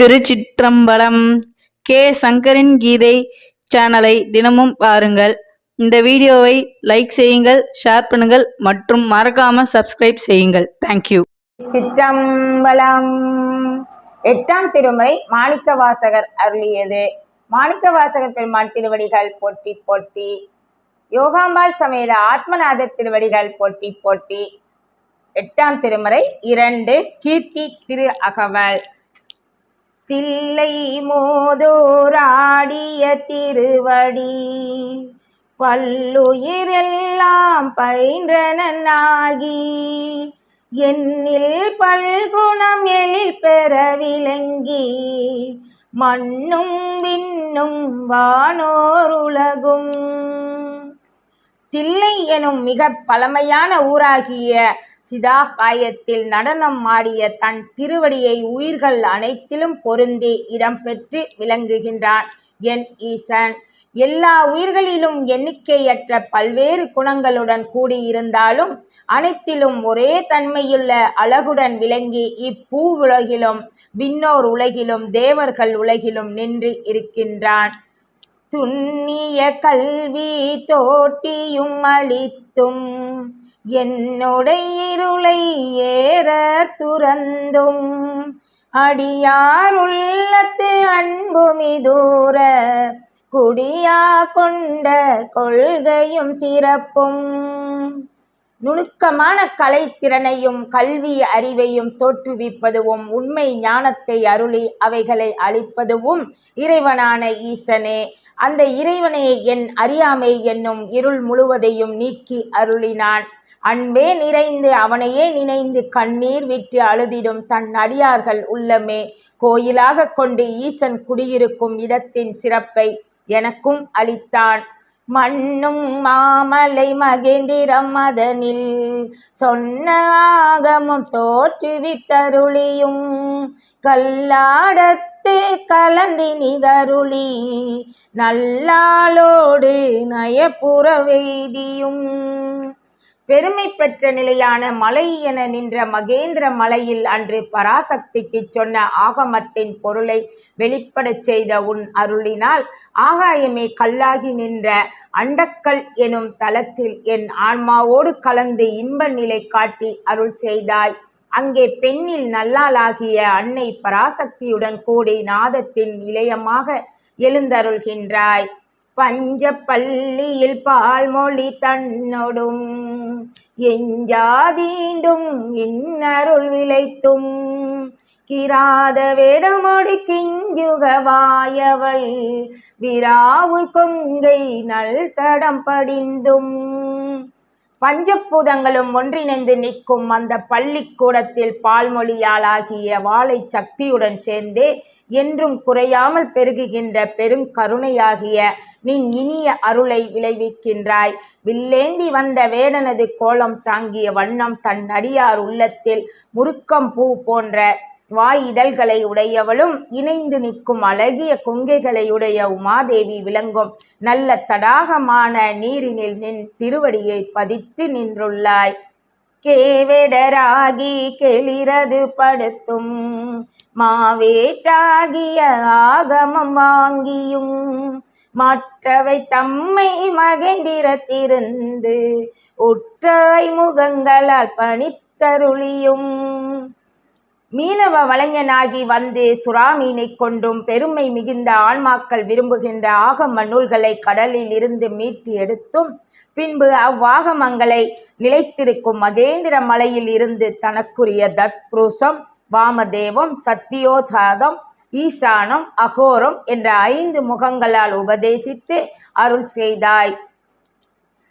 திருச்சிற்றம்பலம் K. சங்கரின் கீதை சேனலை தினமும் பாருங்கள். இந்த வீடியோவை லைக் செய்யுங்கள் ஷேர் பண்ணுங்கள் மற்றும் மறக்காம சப்ஸ்கிரைப் செய்யுங்கள். தேங்க்யூ சிற்றம்பலம் எட்டாம் திருமுறை மாணிக்க வாசகர் அருளியது. மாணிக்க வாசகர் பெருமான் திருவடிகள் போட்டி போட்டி. யோகாம்பாள் சமேத ஆத்மநாதர் திருவடிகள் போட்டி போட்டி. எட்டாம் திருமுறை இரண்டு கீர்த்தி திரு அகவல். தில்லை மோதோராடிய திருவடி. பல்லுயிரெல்லாம் பயின்றனாகி என்னில் பல்குணம் எழில் பெற விளங்கி மண்ணும் விண்ணும் வானோருலகும் தில்லை எனும் மிக பழமையான ஊராகிய சிதாகாயத்தில் நடனம் ஆடிய தன் திருவடியை உயிர்கள் அனைத்திலும் பொருந்தி இடம்பெற்று விளங்குகின்றான் என் ஈசன். எல்லா உயிர்களிலும் எண்ணிக்கையற்ற பல்வேறு குணங்களுடன் கூடியிருந்தாலும் அனைத்திலும் ஒரே தன்மையுள்ள அழகுடன் விளங்கி இப்பூ உலகிலும் விண்ணோர் உலகிலும் தேவர்கள் உலகிலும் நின்று இருக்கின்றான். துண்ணிய கல்வி தோட்டியும் அளித்தும் என்னுடைய இருளை ஏற துறந்தும். அடியாருள்ளத்து அன்புமிதூர குடியா கொண்ட கொள்கையும் சிறப்பும். நுணுக்கமான கலைத்திறனையும் கல்வி அறிவையும் தோற்றுவிப்பதுவும் உண்மை ஞானத்தை அருளி அவைகளை அளிப்பதுவும் இறைவனான ஈசனே. அந்த இறைவனே என் அறியாமை என்னும் இருள் முழுவதையும் நீக்கி அருளினான். அன்பே நிறைந்து அவனையே நினைந்து கண்ணீர் விட்டு அழுதிடும் தன் அடியார்கள் உள்ளமே. கோயிலாக கொண்டு ஈசன் குடியிருக்கும் இடத்தின் சிறப்பை எனக்கும் அளித்தான். மண்ணும் மாமலை மகேந்திரம் அதனில் சொன்ன ஆகமும் தோற்றுவித்தருளியும். கல்லாடத்து கலந்தினிதருளி நல்லாளோடு நயப்புற வேதியும். பெருமை பெற்ற நிலையான மலை என நின்ற மகேந்திர மலையில் அன்று பராசக்திக்கு சொன்ன ஆகமத்தின் பொருளை வெளிப்படச் செய்த உன் அருளினால் ஆகாயமே கல்லாகி நின்ற அண்டக்கல் எனும் தலத்தில் என் ஆன்மாவோடு கலந்து இன்ப நிலை காட்டி அருள் செய்தாய். அங்கே பெண்ணில் நல்லாளாகிய அன்னை பராசக்தியுடன் கூடி நாதத்தின் நிலையமாக எழுந்தருள்கின்றாய். பஞ்ச பள்ளியில் பால்மொழி தன்னொடும். எஞ்சாதீண்டும் இன்னருள் விளைத்தும். கிராத வேடமொடி கிஞ்சுகவாயவள் விராவு கொங்கை நல் தடம் படிந்தும். பஞ்சபூதங்களும் ஒன்றிணைந்து நிற்கும் அந்த பள்ளிக்கூடத்தில் பால்மொழியாளாகிய வாழை சக்தியுடன் சேர்ந்தே என்றும் குறையாமல் பெருகுகின்ற பெருங்கருணையாகிய நின் இனிய அருளை விளைவிக்கின்றாய். வில்லேந்தி வந்த வேடனது கோலம் தாங்கிய வண்ணம் தன் அடியார் உள்ளத்தில் முருக்கம் பூ போன்ற வாய் இதழ்களை உடையவளும் இணைந்து நிற்கும் அழகிய கொங்கைகளை உடைய உமாதேவி விளங்கும் நல்ல தடாகமான நீரினில் நின் திருவடியை பதித்து நின்றுள்ளாய். கேவெடராகி கெளிரது படுத்தும் மாவேட்டாகிய ஆகமம் வாங்கியும் மற்றவை தம்மை மகேந்திரத்திருந்து ஒற்றாய் முகங்களால் பணித்தருளியும். மீனவ வலைஞனாகி வந்து சுறாமீனை கொண்டும் பெருமை மிகுந்த ஆன்மாக்கள் விரும்புகின்ற ஆகம நூல்களை கடலில் இருந்து மீட்டு எடுத்தும் பின்பு அவ்வாகமங்களை நிலைத்திருக்கும் மகேந்திர மலையில் இருந்து தனக்குரிய தத்புருஷம் வாமதேவம் சத்தியோசாதம் ஈசானம் அகோரம் என்ற ஐந்து முகங்களால் உபதேசித்து அருள் செய்தாய்.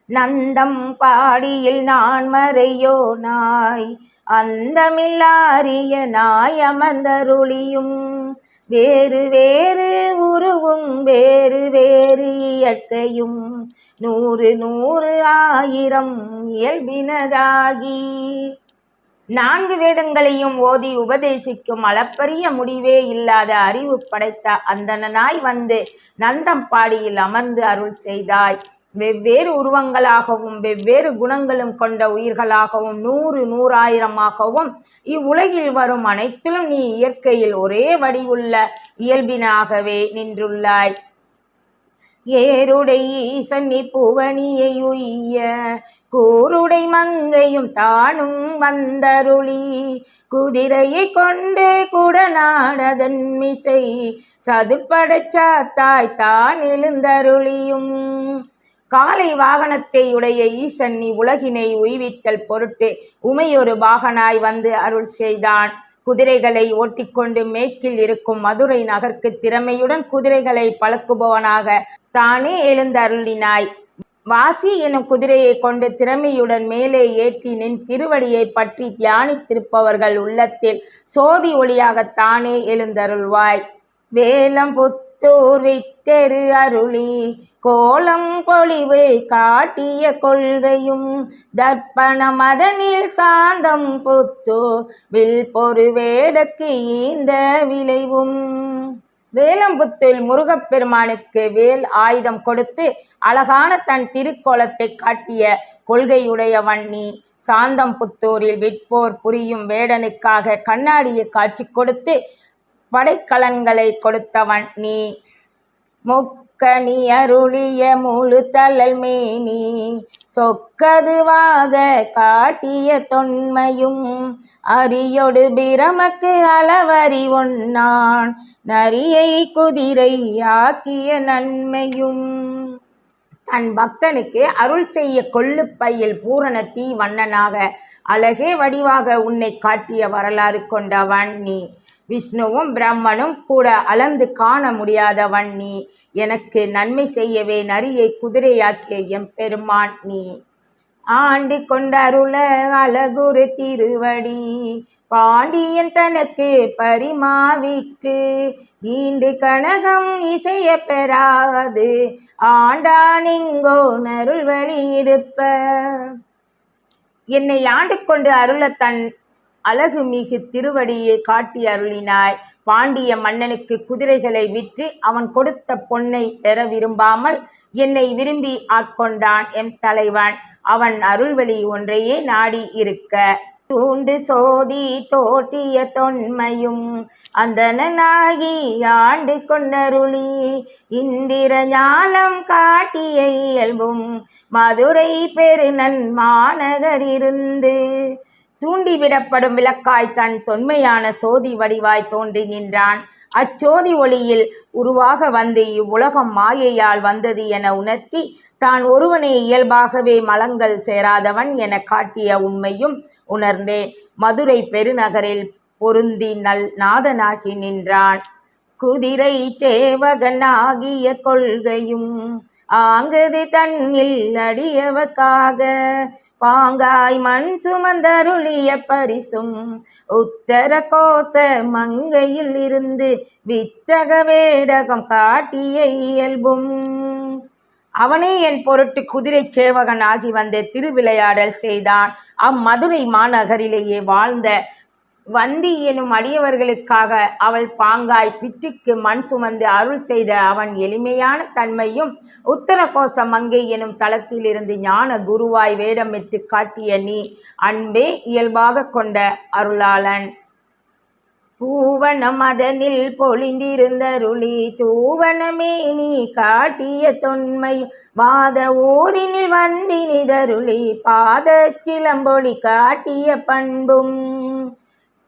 நந்தம் பாடியில் நான் மறையோ நாய் அந்தமில்லாரிய நாய் வேறு வேறு உருவும் வேறு வேறு இயற்கையும் நூறு நூறு ஆயிரம் இயல்பினதாகி. நான்கு வேதங்களையும் ஓதி உபதேசிக்கும் அளப்பரிய முடிவே இல்லாத அறிவு படைத்த அந்தனாய் வந்து நந்தம்பாடியில் அமர்ந்து அருள் செய்தாய். வெவ்வேறு உருவங்களாகவும் வெவ்வேறு குணங்களும் கொண்ட உயிர்களாகவும் நூறு நூறாயிரமாகவும் இவ்வுலகில் வரும் அனைத்திலும் நீ இயற்கையில் ஒரே வடிவுள்ள இயல்பினாகவே நின்றுள்ளாய். ஏருடை ஈசன்னி பூவணியை உய்ய கூருடை மங்கையும் தானும் வந்தருளி குதிரையை கொண்டு குடநாடதன் மிசை சதுர்படச்சாத்தாய் தான் எழுந்தருளியும். காலை வாகனத்தை உடைய ஈசன் நீ உலகினை உய்வித்தல் பொருட்டு உமையொரு வாகனாய் வந்து அருள் செய்தான். குதிரைகளை ஓட்டிக்கொண்டு மேற்கில் இருக்கும் மதுரை நகர்க்கு திறமையுடன் குதிரைகளை பழக்குபவனாக தானே எழுந்தருளினாய் வாசி எனும் குதிரையை கொண்டு திறமையுடன் மேலே ஏற்றி நின் திருவடியை பற்றி தியானித்திருப்பவர்கள் உள்ளத்தில் சோதி ஒளியாக தானே எழுந்தருள்வாய். வேலம் புத்தூர் விட்டெரு அருளி கோலம் பொழிவு காட்டிய கொள்கையும் தர்ப்பண மதனில் சாந்தம் புத்தோ வில் பொறு வேடக்கு ஈந்த விளைவும். வேலம்புத்தில் முருகப்பெருமானுக்கு வேல் ஆயுதம் கொடுத்து அழகான தன் திருக்கோலத்தை காட்டிய கொள்கையுடையவன் நீ சாந்தம் புத்தூரில் விற்போர் புரியும் வேடனுக்காக கண்ணாடியை காட்சி கொடுத்து படைக்கலன்களை கொடுத்தவன் நீ. முக்கணி அருளிய முழு தள்ளல் மேனி. சொக்கதுவாக காட்டிய தொன்மையும் அரியொடு பிரமக்கு அளவறி ஒன்னான். நரியை குதிரை ஆக்கிய நன்மையும். தன் பக்தனுக்கு அருள் செய்ய கொள்ளுப்பையில் பூரண தீ வண்ணனாக அழகே வடிவாக உன்னை காட்டிய வரலாறு கொண்டவன் நீ. விஷ்ணுவும் பிரம்மனும் கூட அளந்து காண முடியாதவன் நீ. எனக்கு நன்மை செய்யவே நரியை குதிரையாக்கிய எம்பெருமான் நீ. ஆண்டு கொண்டருள அழகுரு திருவடி பாண்டியன் தனக்கு பரிமாவிற்று ஈண்டு கனகம் இசைய பெறாது ஆண்டானிங்கோ நருள் வழியிருப்ப என்னை ஆண்டு கொண்டு அருள தன் அழகு மிகு திருவடியை காட்டி அருளினாய். பாண்டிய மன்னனுக்கு குதிரைகளை விற்று அவன் கொடுத்த பொன்னை பெற விரும்பாமல் என்னை விரும்பி ஆட்கொண்டான் எம் தலைவன். அவன் அருள்வழி ஒன்றையே நாடி இருக்க. தூண்டு சோதி தோட்டிய தொன்மையும் அந்தனாகி ஆண்டு கொண்டருளி. இந்திர ஞானம் காட்டிய இயல்பும் மதுரை பெருநன் மாநகரிருந்து தூண்டிவிடப்படும் விளக்காய் தன் தொன்மையான சோதி வடிவாய் தோன்றி நின்றான். அச்சோதி ஒளியில் உருவாக வந்து இவ்வுலகம் மாயையால் வந்தது என உணர்த்தி தான் ஒருவனே இயல்பாகவே மலங்கள் சேராதவன் என காட்டிய உண்மையும் உணர்ந்தேன். மதுரை பெருநகரில் பொருந்தி நல் நாதனாகி நின்றான். குதிரை சேவகனாகிய கொள்கையும் ஆங்கது தன்னில் அடியவக்காக பாங்காய் மண் சுமந்தருளிய பரிசும் உத்தர கோச மங்கையில் இருந்து வித்தக வேடகம் காட்டிய இயல்பும். அவனே என் பொருட்டு குதிரை சேவகன் ஆகி வந்த திருவிளையாடல் செய்தான். அம்மதுரை மாநகரிலேயே வாழ்ந்த வந்தி எனும் அடியவர்களுக்காக அவள் பாங்காய் பிட்டுக்கு மண் சுமந்து அருள் செய்த அவன் எளிமையான தன்மையும் உத்தரகோச மங்கை எனும் தளத்திலிருந்து ஞான குருவாய் வேடமிட்டு காட்டிய நீ அன்பே இயல்பாக கொண்ட அருளாளன். பூவன மதனில் பொழிந்திருந்தருளி தூவனமே நீ காட்டிய தொன்மை வாத ஊரினில் வந்தினிதருளி பாத சிலம்பொழி காட்டிய பண்பும்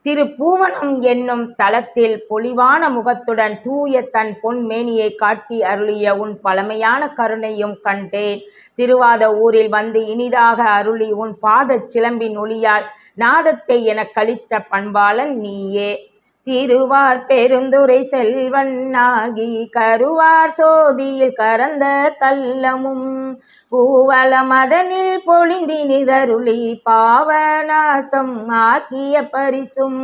திரு பூவனம் என்னும் தலத்தில் பொலிவான முகத்துடன் தூய தன் பொன்மேனியை காட்டி அருளிய உன் பழமையான கருணையும் கண்டேன். திருவாத ஊரில் வந்து இனிதாக அருளி உன் பாதச் சிலம்பின் ஒளியால் நாதத்தை எனக் கழித்த பண்பாளன் நீயே. திருவார் பெருந்துரை செல்வன்னாகி கருவார் சோதியில் கரந்த கள்ளமும் பூவல மதனில் பொழிந்தி நிதருளி பாவநாசம் ஆக்கிய பரிசும்.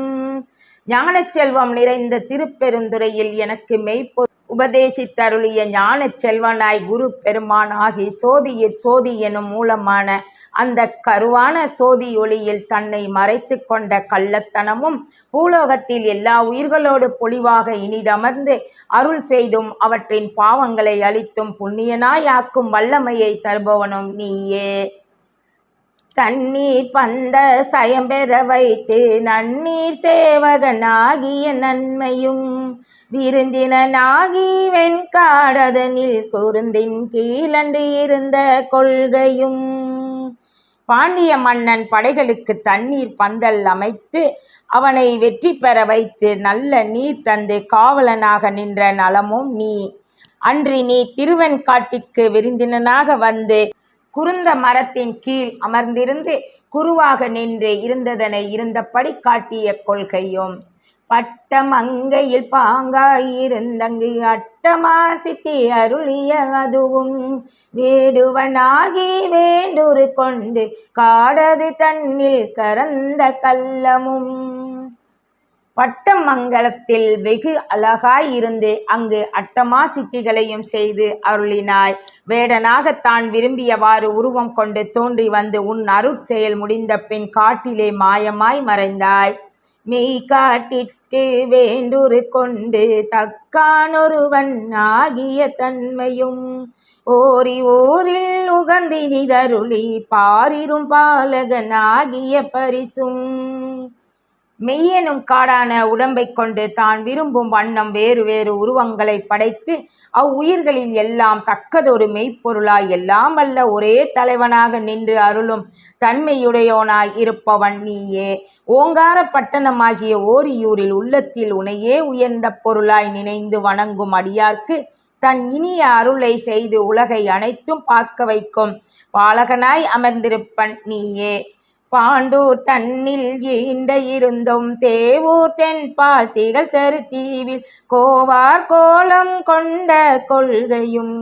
ஞானச் செல்வம் நிறைந்த திருப்பெருந்துறையில் எனக்கு மெய்ப்பொ உபதேசித்தருளிய ஞான செல்வனாய் குரு பெருமான் ஆகி சோதியிற் சோதி எனும் மூலமான அந்த கருவான சோதி ஒளியில் தன்னை மறைத்து கொண்ட கள்ளத்தனமும் பூலோகத்தில் எல்லா உயிர்களோடு பொலிவாக இனிதமர்ந்து அருள் செய்தும் அவற்றின் பாவங்களை அளித்தும் புண்ணியனாய் ஆக்கும் வல்லமையை தருபவனும் நீயே. தண்ணீர் பந்த சயம்பெற வைத்து நன்னீர் சேவகனாகிய நன்மையும் விருந்தினனாகி வெண்காடதனில் குருந்தின் கீழன்று இருந்த கொள்கையும். பாண்டிய மன்னன் படைகளுக்கு தண்ணீர் பந்தல் அமைத்து அவனை வெற்றி பெற வைத்து நல்ல நீர் தந்து காவலனாக நின்ற நலமும் நீ. அன்றி நீ திருவெண்காட்டிற்கு விருந்தினனாக வந்து குறுந்த மரத்தின் கீழ் அமர்ந்திருந்து குருவாக நின்று இருந்ததனை இருந்தபடி காட்டிய கொள்கையும். பட்டம் அங்கையில் பாங்காயிருந்தங்கு அட்டமாசித்தி அருளிய அதுவும். வேடுவனாகி வேண்டுரு கொண்டு காடது தன்னில் கரந்த கல்லமும் பட்டமங்கலத்தில் வெகு அழகாய் இருந்து அங்கு அட்டமா சித்திகளையும் செய்து அருளினாய். வேடனாக தான் விரும்பியவாறு உருவம் கொண்டு தோன்றி வந்து உன் அருட்செயல் முடிந்த பின் காட்டிலே மாயமாய் மறைந்தாய். மெய் காட்டிட்டு வேண்டுரு கொண்டு தக்கானொருவன் ஆகிய தன்மையும் ஓரி ஓரில் உகந்தினிதருளி பாரிரும் பாலகன் ஆகிய பரிசும். மெய்யெனும் காடான உடம்பைக் கொண்டு தான் விரும்பும் வண்ணம் வேறு வேறு உருவங்களை படைத்து அவ்வுயிர்களில் எல்லாம் தக்கதொரு மெய்ப்பொருளாய் எல்லாம் அல்ல ஒரே தலைவனாக நின்று அருளும் தன்மையுடையோனாய் இருப்பவன் நீயே. ஓங்கார பட்டணமாகிய ஓரியூரில் உள்ளத்தில் உனையே உயர்ந்த பொருளாய் நினைந்து வணங்கும் அடியார்க்கு தன் இனிய அருளை செய்து உலகை அனைத்தும் பார்க்க வைக்கும் பாலகனாய் அமர்ந்திருப்பன் நீயே. பாண்டூர் தன்னில் ஈண்ட இருந்தும் தேவூர் தென்பால் திகழ் தருத்தீவில் தீவில் கோவார் கோலம் கொண்ட கொள்கையும்.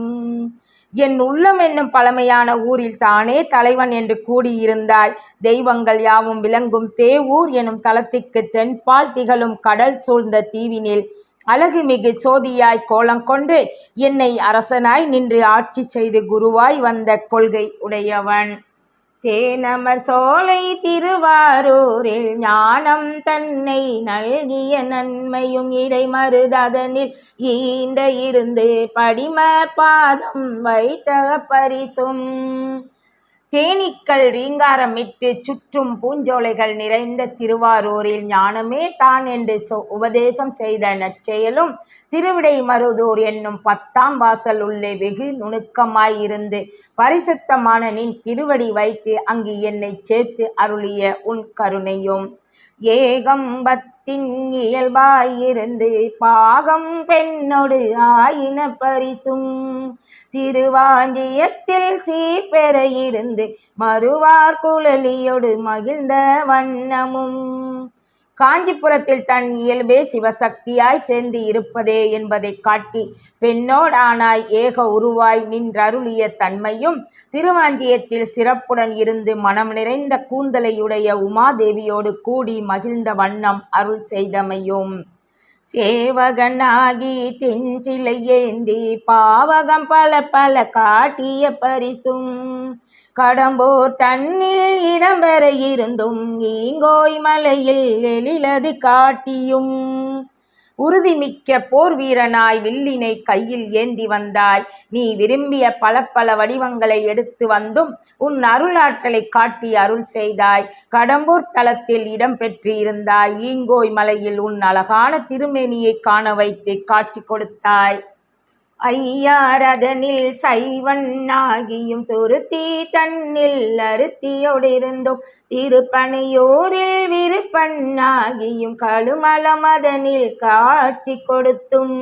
என் உள்ளம் என்னும் பழமையான ஊரில் தானே தலைவன் என்று கூடியிருந்தாய். தெய்வங்கள் யாவும் விளங்கும் தேவூர் எனும் தளத்திற்கு தென்பால் திகழும் கடல் சூழ்ந்த தீவினில் அழகுமிகு சோதியாய் கோலம் கொண்டு என்னை அரசனாய் நின்று ஆட்சி செய்து குருவாய் வந்த கொள்கை உடையவன். தேனமர் சோலை திருவாரூரில் ஞானம் தன்னை நல்கிய நன்மையும் இடைமருதனில் ஈண்ட இருந்து படிம பாதம் வைத்த பரிசும். தேனீக்கள் ரீங்காரமிட்டு சுற்றும் பூஞ்சோலைகள் நிறைந்த திருவாரூரில் ஞானமே தான் என்று உபதேசம் செய்த நற்செயலும் திருவிடை மருதூர் என்னும் பத்தாம் வாசல் உள்ளே வெகு நுணுக்கமாய் இருந்து பரிசுத்தமான நின் திருவடி வைத்து அங்கு என்னை சேர்த்து அருளிய உன் கருணையும். ஏகம்பத்தின் இயல்பாயிருந்து பாகம் பெண்ணொடு ஆயின பரிசும். திருவாஞ்சியத்தில் சீர்பெற இருந்து மறுவார் குழலியொடு மகிழ்ந்த வண்ணமும். காஞ்சிபுரத்தில் தன் இயல்பே சிவசக்தியாய் சேர்ந்து இருப்பதே என்பதை காட்டி பெண்ணோடானாய் ஏக உருவாய் நின்றருளிய தன்மையும் திருவாஞ்சியத்தில் சிறப்புடன் இருந்து மனம் நிறைந்த கூந்தலையுடைய உமாதேவியோடு கூடி மகிழ்ந்த வண்ணம் அருள் செய்தமையும். சேவகனாகி தெஞ்சிலை ஏந்தி பாவகம் பல பல காட்டிய பரிசும் கடம்பூர் தன்னில் இடம்பெற இருந்தும் ஈங்கோய் மலையில் எழிலது காட்டியும். உறுதிமிக்க போர் வீரனாய் வில்லினை கையில் ஏந்தி வந்தாய். நீ விரும்பிய பல பல வடிவங்களை எடுத்து வந்தும் உன் அருளாற்றலை காட்டி அருள் செய்தாய். கடம்பூர் தலத்தில் இடம் பெற்றிருந்தாய். ஈங்கோய் மலையில் உன் அழகான திருமேனியை காண வைத்து காட்சி கொடுத்தாய். ஐயாரதனில் சைவன்னாகியும் துருத்தி தன்னில் அருத்தியோடிருந்தோம். திருப்பனையோரில் விருப்பண்ணாகியும் கழுமலமதனில் காட்சி கொடுத்தும்.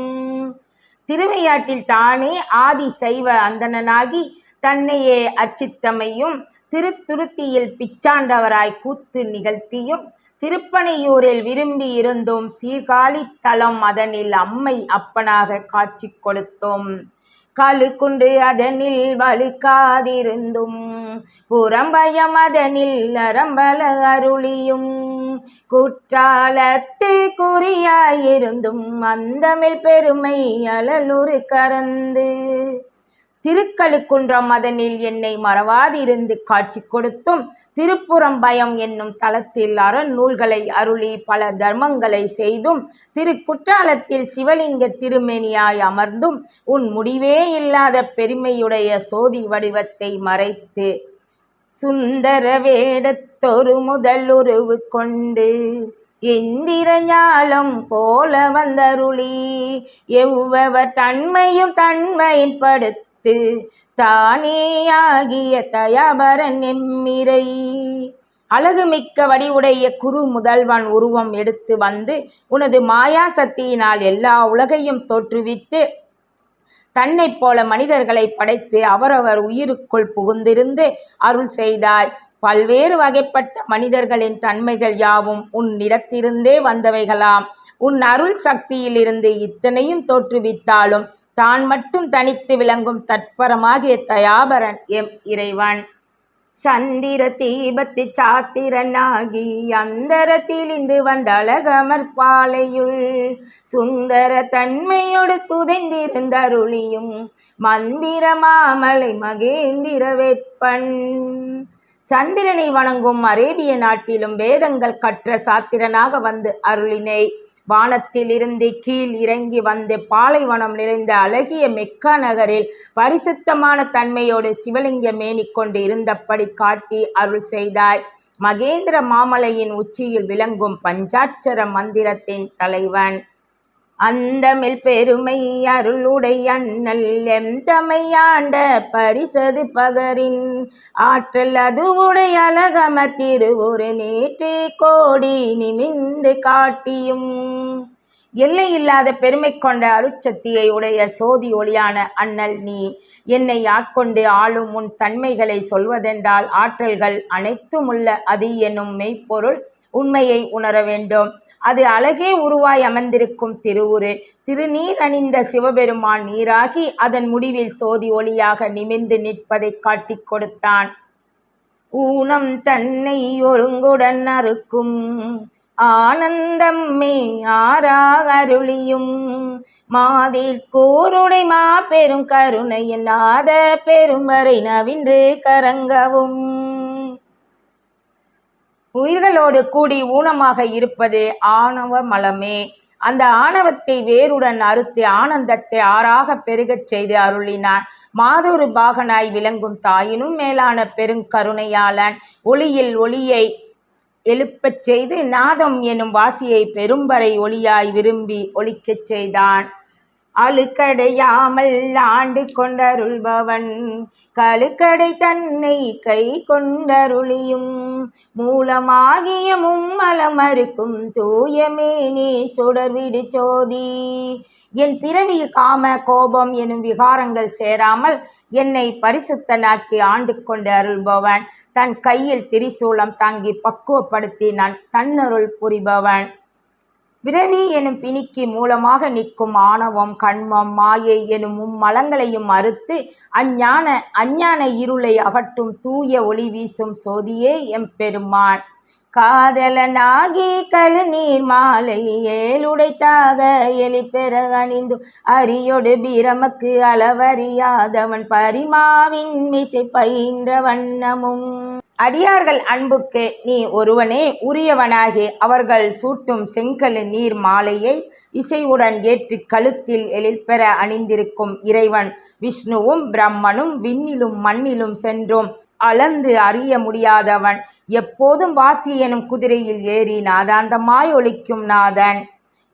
திருவையாற்றில் தானே ஆதி சைவ அந்தணனாகி தன்னையே அர்ச்சித்தமையும் திருத்துருத்தியில் பிச்சாண்டவராய் கூத்து நிகழ்த்தியும் திருப்பனையூரில் விரும்பி இருந்தோம் சீர்காழி அதனில் அம்மை அப்பனாக காட்சி கொடுத்தோம். கழுக்குண்டு அதனில் வழுக்காதிருந்தும் புறம்பயம் அதனில் நரம்பல அருளியும் குற்றாலத்து குறியாயிருந்தும் அந்தமிழ் பெருமை அழலுரு கறந்து. திருக்கழுக்குன்றம் மதனில் என்னை மறவாதிருந்து காட்சி கொடுத்தும் திருப்புறம் பயம் என்னும் தளத்தில் அறநூல்களை அருளி பல தர்மங்களை செய்தும் திருக்குற்றாலத்தில் சிவலிங்க திருமேனியாய் அமர்ந்தும் உன் முடிவே இல்லாத பெருமையுடைய சோதி வடிவத்தை மறைத்து சுந்தர வேடத்தொரு முதல் உருவு கொண்டு எந்திரஞாலம் போல வந்தருளி எவ்வவர் தன்மையும் தன்மையின் படுத்து தானேயாகிய தயாபரன் எம்மிரை. அழகுமிக்க வடிவுடைய குரு முதல்வன் உருவம் எடுத்து வந்து உனது மாயா சக்தியினால் எல்லா உலகையும் தோற்றுவித்து தன்னைப் போல மனிதர்களை படைத்து அவரவர் உயிருக்குள் புகுந்திருந்து அருள் செய்தாய். பல்வேறு வகைப்பட்ட மனிதர்களின் தன்மைகள் யாவும் உன்னிடத்திருந்தே வந்தவைகளாம். உன் அருள் சக்தியிலிருந்து இத்தனையும் தோற்றுவித்தாலும் தான் மட்டும் தனித்து விளங்கும் தற்பரமாகிய தயாபரன் எம் இறைவன். சந்திர தீபத்து சாத்திரனாகி அந்தரத்திலிந்து வந்த அழகமர் பாலையுள். சுந்தர தன்மையோடு துதைந்திருந்த அருளியும் மந்திர மாமலை மகேந்திர வேட்பன். சந்திரனை வணங்கும் அரேபிய நாட்டிலும் வேதங்கள் கற்ற சாத்திரனாக வந்து அருளினை வானத்திலிருந்து கீழ் இறங்கி வந்து பாலைவனம் நிறைந்த அழகிய மெக்கா நகரில் பரிசுத்தமான தன்மையோடு சிவலிங்க மேனிக்கொண்டு இருந்தபடி காட்டி அருள் செய்தாய். மகேந்திர மாமலையின் உச்சியில் விளங்கும் பஞ்சாட்சர மந்திரத்தின் தலைவன். அந்தமில் பெருமை அருளுடை அண்ணல் எம் தமையாண்ட பரிசது பகரின் ஆற்றல் அதுவுடை அழகம திருவுரு நேற்று கோடி நிமிந்து காட்டியும். எல்லையில்லாத பெருமை கொண்ட அருட்சக்தியை உடைய சோதி ஒளியான அண்ணல் நீ என்னை ஆட்கொண்டு ஆளும் உன் தன்மைகளை சொல்வதென்றால் ஆற்றல்கள் அனைத்துமுள்ள அது என்னும் மெய்ப்பொருள் உண்மையை உணர வேண்டும். அது அழகே உருவாய் அமர்ந்திருக்கும் திருவுரு. திருநீர் அணிந்த சிவபெருமான் நீராகி அதன் முடிவில் சோதி ஒளியாக நிமிர்ந்து நிற்பதை காட்டிக் கொடுத்தான். ஊனம் தன்னை ஒருங்குடன் அறுக்கும் ஆனந்தம்மே ஆறாக அருளியும் மாதில் கூருடை மாபெரும் கருணையின் நாத வரை நவின்று கரங்கவும். உயிர்களோடு கூடி ஊனமாக இருப்பது ஆணவ மலமே. அந்த ஆணவத்தை வேருடன் அறுத்து ஆனந்தத்தை ஆறாக பெருகச் செய்து அருளினான். மாதொரு பாகனாய் விளங்கும் தாயினும் மேலான பெருங்கருணையாளன் ஒளியில் ஒளியை எழுப்பச் செய்து நாதம் எனும் வாசியை பெரும்பறை ஒளியாய் விரும்பி ஒழிக்கச் செய்தான். அழுக்கடையாமல் ஆண்டு கொண்டருள்பவன். கழுக்கடை தன்னை கை கொண்டருளியும். மூலமாகிய மும்மலம் அறுக்கும் தூயமே நீ சுடர்விடு சோதி. என் பிறவியில் காம கோபம் எனும் விகாரங்கள் சேராமல் என்னை பரிசுத்தனாக்கி ஆண்டு கொண்டு அருள்பவன். தன் கையில் திரிசூலம் தாங்கி பக்குவப்படுத்தி நான் தன்னருள் புரிபவன். பிறவி எனும் பிணிக்கு மூலமாக நிற்கும் ஆணவம் கண்மம் மாயை எனும் மும்மலங்களையும் அறுத்து அஞ்ஞான அஞ்ஞான இருளை அகற்றும் தூய ஒளி வீசும் சோதியே எம்பெருமான் காதலனாகி கழுநீர் மாலை ஏழுடைத்தாக எலிப்பெற அணிந்து அரியொடு பிரமக்கு அளவறியாதவன் பரிமாவின் மிசை பயின்ற வண்ணமும். அடியார்கள் அன்புக்கு நீ ஒருவனே உரியவனாகி அவர்கள் சூட்டும் செங்கல் நீர் மாலையை இசையுடன் ஏற்றி கழுத்தில் எழில்பெற அணிந்திருக்கும் இறைவன். விஷ்ணுவும் பிரம்மனும் விண்ணிலும் மண்ணிலும் சென்றும். அளந்து அறிய முடியாதவன். எப்போதும் வாசி எனும் குதிரையில் ஏறி நாதாந்தமாய் ஒழிக்கும் நாதன்.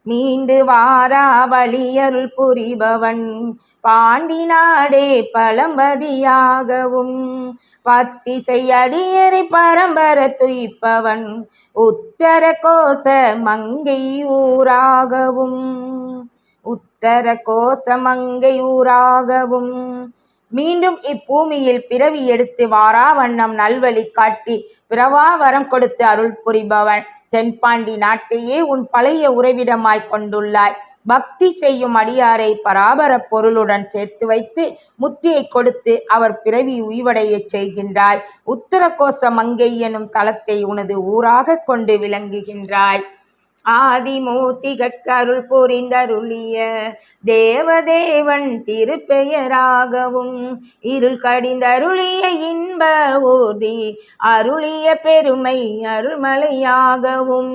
மீண்டு வாரா வலியருள் புரிபவன். பாண்டி நாடே பழம்பதியாகவும் பத்திசை அடியறை பரம்பர துய்ப்பவன். உத்தர கோச மங்கை ஊராகவும் உத்தர கோச மங்கை ஊராகவும். மீண்டும் இப்பூமியில் பிறவி எடுத்து வாரா வண்ணம் நல்வழி காட்டி பிறவா வரம் கொடுத்து அருள் புரிபவன். தென்பாண்டி நாட்டையே உன் பழைய உறைவிடமாய் கொண்டுள்ளாய். பக்தி செய்யும் அடியாரை பராபர பொருளுடன் சேர்த்து வைத்து முத்தியை கொடுத்து அவர் பிறவி உய்வடையச் செய்கின்றாய். உத்தரகோச மங்கை எனும் தலத்தை உனது ஊராக கொண்டு விளங்குகின்றாய். ஆதிமூர்த்திகட்கருள் புரிந்தருளிய தேவதேவன் திருப்பெயராகவும் இருள் கடிந்தருளிய இன்ப ஊர்தி அருளிய பெருமை அருள்மலையாகவும்.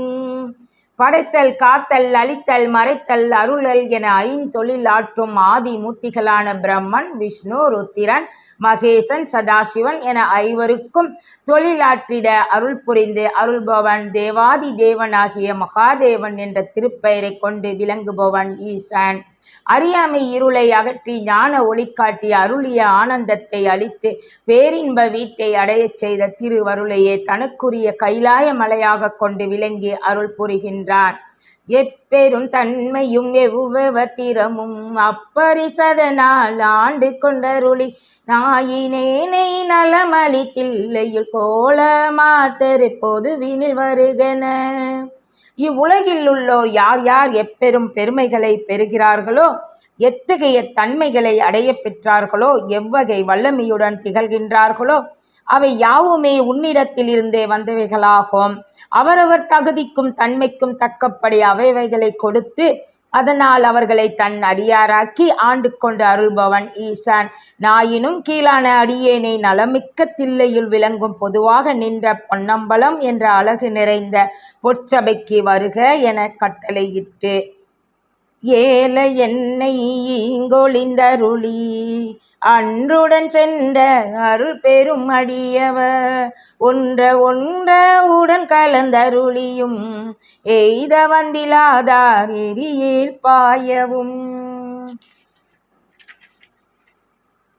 படைத்தல் காத்தல் அழித்தல் மறைத்தல் அருளல் என ஐந்தொழில் ஆற்றும் ஆதி மூர்த்திகளான பிரம்மன் விஷ்ணு ருத்திரன் மகேசன் சதாசிவன் என ஐவருக்கும் தொழிலாற்றிட அருள் புரிந்து அருள்பவன் தேவாதி தேவனாகிய மகாதேவன் என்ற திருப்பெயரை கொண்டு விளங்குபவன் ஈசன். அறியாமை இருளை அகற்றி ஞான ஒளி காட்டி அருளிய ஆனந்தத்தை அளித்து பேரின்ப வீட்டை அடையச் செய்த திருவருளையே தனக்குரிய கைலாய மலையாக கொண்டு விளங்கி அருள் புரிகின்றான் எப்பெரும் தன்மையும் எவ்வுவத்திரமும் அப்பரிசதனால் ஆண்டு கொண்டருளி நாயினேனை நலமளித்தில்லையில் கோலமாத்தரு பொதுவினில் வருகன? இவ்வுலகில் உள்ளோர் யார் யார் எப்பெரும் பெருமைகளை பெறுகிறார்களோ எத்தகைய தன்மைகளை அடைய பெற்றார்களோ எவ்வகை வல்லமையுடன் திகழ்கின்றார்களோ அவை யாவுமே உன்னிடத்தில் இருந்தே வந்தவைகளாகும். அவரவர் தகுதிக்கும் தன்மைக்கும் தக்கப்படி அவைவைகளை கொடுத்து அதனால் அவர்களை தன் அடியாராக்கி ஆண்டு கொண்டு அருள்பவன் ஈசான். நாயினும் கீழான அடியேனை நலமிக்க தில்லையில் விளங்கும் பொதுவாக நின்ற பொன்னம்பலம் என்ற அழகு நிறைந்த பொற்சபைக்கு வருக என கட்டளையிட்டு ஏல என்னை இங்கொழிந்தருளி அன்றுடன் சென்ற அருள் பெரும் அடியவ ஒன்ற ஒன்ற உடன் கலந்தருளியும் எய்த வந்திலாதார் எரியில் பாயவும்.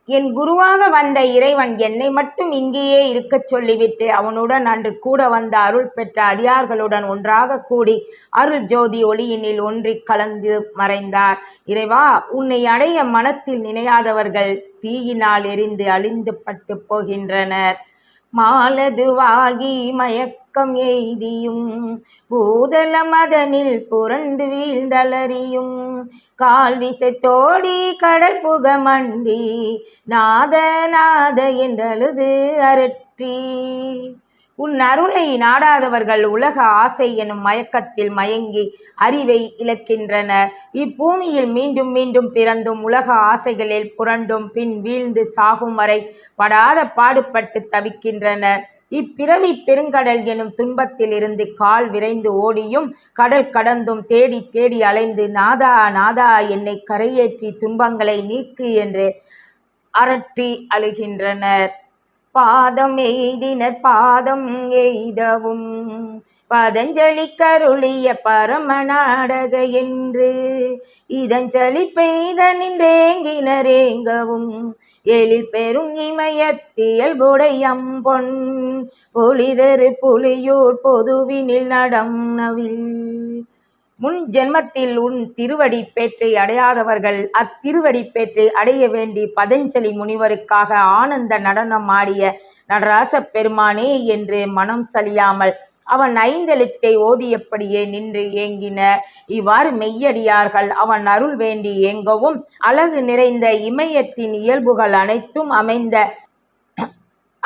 என் குருவாக வந்த இறைவன் என்னை மட்டும் இங்கேயே இருக்கச் சொல்லிவிட்டு அவனுடன் அன்று கூட வந்த அருள் பெற்ற அடியார்களுடன் ஒன்றாக கூடி அருள் ஜோதி ஒளியினில் ஒன்றிக் கலந்து மறைந்தார். இறைவா உன்னை அடைய மனத்தில் நினையாதவர்கள் தீயினால் எரிந்து அழிந்து பட்டு போகின்றனர். மாலதுவாகி மயக்கம் எய்தியும் பூதல மதனில் புரண்டு வீழ்ந்தளறியும் கால் தோடி கடல் புக மண்டி நாத நாத என்றழுது அரற்றி. உன் அருளை நாடாதவர்கள் உலக ஆசை எனும் மயக்கத்தில் மயங்கி அறிவை இழக்கின்றனர் இப்பூமியில் மீண்டும் மீண்டும் பிறந்தும் உலக ஆசைகளில் புரண்டும் பின் வீழ்ந்து சாகும் வரை படாத பாடுபட்டு தவிக்கின்றனர் இப்பிறவி பெருங்கடல் எனும் துன்பத்தில் இருந்து கால் விரைந்து ஓடியும் கடல் கடந்தும் தேடி தேடி அலைந்து நாதா நாதா என்னை கரையேற்றி துன்பங்களை நீக்கு என்று அரட்டி அழுகின்றனர். பாதம் எய்தினர் பாதம் எய்தவும். பதஞ்சலி கருளிய பரம நாடக என்று. இதஞ்சலி பெய்த நின்றேங்கினரேங்கவும் எழில் பெரும் இமயத்தியல் புடையம்பொன் பொலிதரு புலியூர் பொதுவினில் நடம் நவில் முன் ஜென்மத்தில் உன் திருவடி பேற்றை அடையாதவர்கள் அத்திருவடி பேற்றை அடைய வேண்டி பதஞ்சலி முனிவருக்காக ஆனந்த நடனம் ஆடிய நடராச பெருமானே என்று மனம் சலியாமல் அவன் ஐந்தெழுத்தை ஓதியபடியே நின்று ஏங்கினர் இவ்வாறு மெய்யடியார்கள் அவன் அருள் வேண்டி ஏங்கவும் அழகு நிறைந்த இமயத்தின் இயல்புகள் அனைத்தும் அமைந்த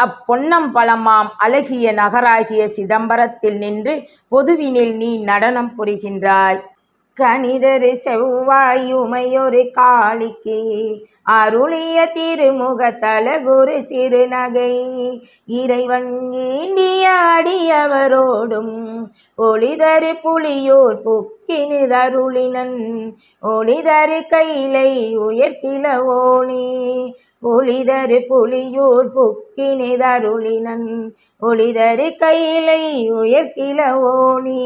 அப்பொன்னம்பலமாம் அழகிய நகராகிய சிதம்பரத்தில் நின்று பொதுவினில் நீ நடனம் புரிகின்றாய். கணிதரு செவ்வாயுமையொரு காளிக்கு. அருளிய திருமுக தலகுரு சிறுநகை. இறைவன் ஈண்டிய அடியவரோடும் ஒளிதரு புலியோர் புக்கினிதருளினன். ஒளிதரு கையிலை உயர்கிலவோனி ஒளிதரு புலியூர் புக்கினிதருளினன். ஒளிதரு கையிலை உயர்கிலவோனி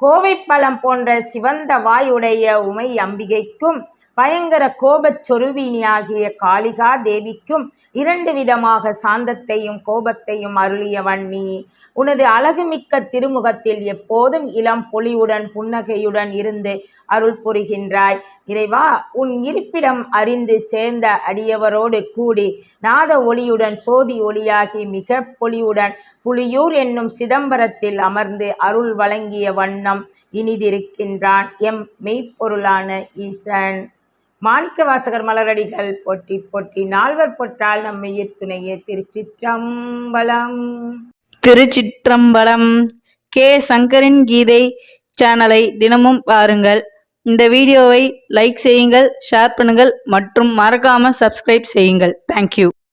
கோவைப்பழம் போன்ற சிவந்த வாயுடைய உமை அம்பிகைக்கும் பயங்கர கோபச் சொருவினியாகிய காளிகா தேவிக்கும் இரண்டு விதமாக சாந்தத்தையும் கோபத்தையும் அருளியவன் நீ உனது அழகுமிக்க திருமுகத்தில் எப்போதும் இளம் பொலிவுடன் புன்னகையுடன் இருந்து அருள் புரிகின்றாய். இறைவா உன் இருப்பிடம் அறிந்து சேர்ந்த அடியவரோடு கூடி நாத ஒளியுடன் சோதி ஒளியாகி மிக பொலிவுடன் புலியூர் என்னும் சிதம்பரத்தில் அமர்ந்து அருள் வழங்கிய வண்ணம் இனிதிருக்கின்றான். எம் மெய்ப்பொருளான ஈசன். மாணிக்க வாசகர் மலரடிகள் பொட்டி பொட்டி. நால்வர் பொட்டால் நம்மையிற் துணையே திருச்சிற்றம்பலம். திருச்சிற்றம்பலம். கே. சங்கரின் கீதை சேனலை தினமும் பாருங்கள். இந்த வீடியோவை லைக் செய்யுங்கள் ஷேர் பண்ணுங்கள் மற்றும் மறக்காமல் சப்ஸ்கிரைப் செய்யுங்கள். தேங்க்யூ